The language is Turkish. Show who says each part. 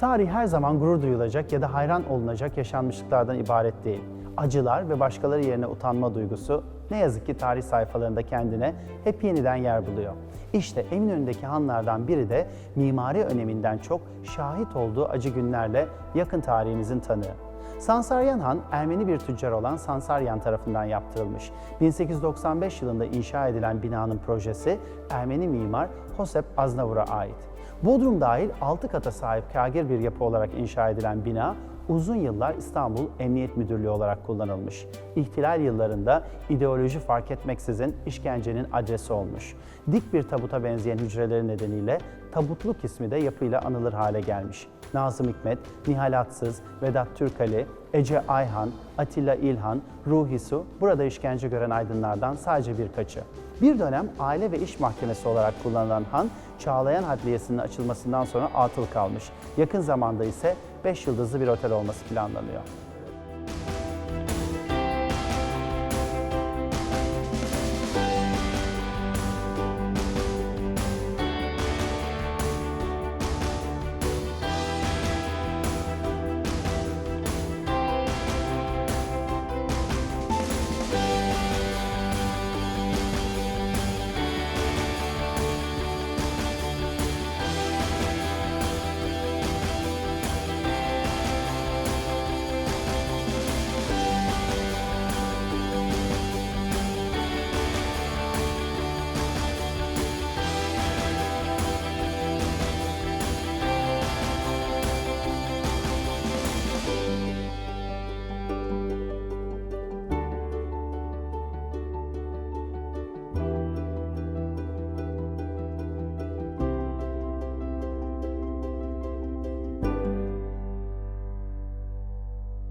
Speaker 1: Tarih her zaman gurur duyulacak ya da hayran olunacak yaşanmışlıklardan ibaret değil. Acılar ve başkaları yerine utanma duygusu ne yazık ki tarih sayfalarında kendine hep yeniden yer buluyor. İşte Eminönü'ndeki hanlardan biri de mimari öneminden çok şahit olduğu acı günlerle yakın tarihimizin tanığı. Sansaryan Han, Ermeni bir tüccar olan Sansaryan tarafından yaptırılmış. 1895 yılında inşa edilen binanın projesi Ermeni mimar Hosep Aznavur'a ait. Bodrum dahil 6 kata sahip kagir bir yapı olarak inşa edilen bina, uzun yıllar İstanbul Emniyet Müdürlüğü olarak kullanılmış. İhtilal yıllarında ideoloji fark etmeksizin işkencenin adresi olmuş. Dik bir tabuta benzeyen hücreleri nedeniyle tabutluk ismi de yapıyla anılır hale gelmiş. Nazım Hikmet, Nihal Atsız, Vedat Türkali, Ece Ayhan, Atilla İlhan, Ruhi Su burada işkence gören aydınlardan sadece birkaçı. Bir dönem aile ve iş mahkemesi olarak kullanılan han, Çağlayan Adliyesi'nin açılmasından sonra atıl kalmış. Yakın zamanda ise 5 yıldızlı bir otel olması planlanıyor.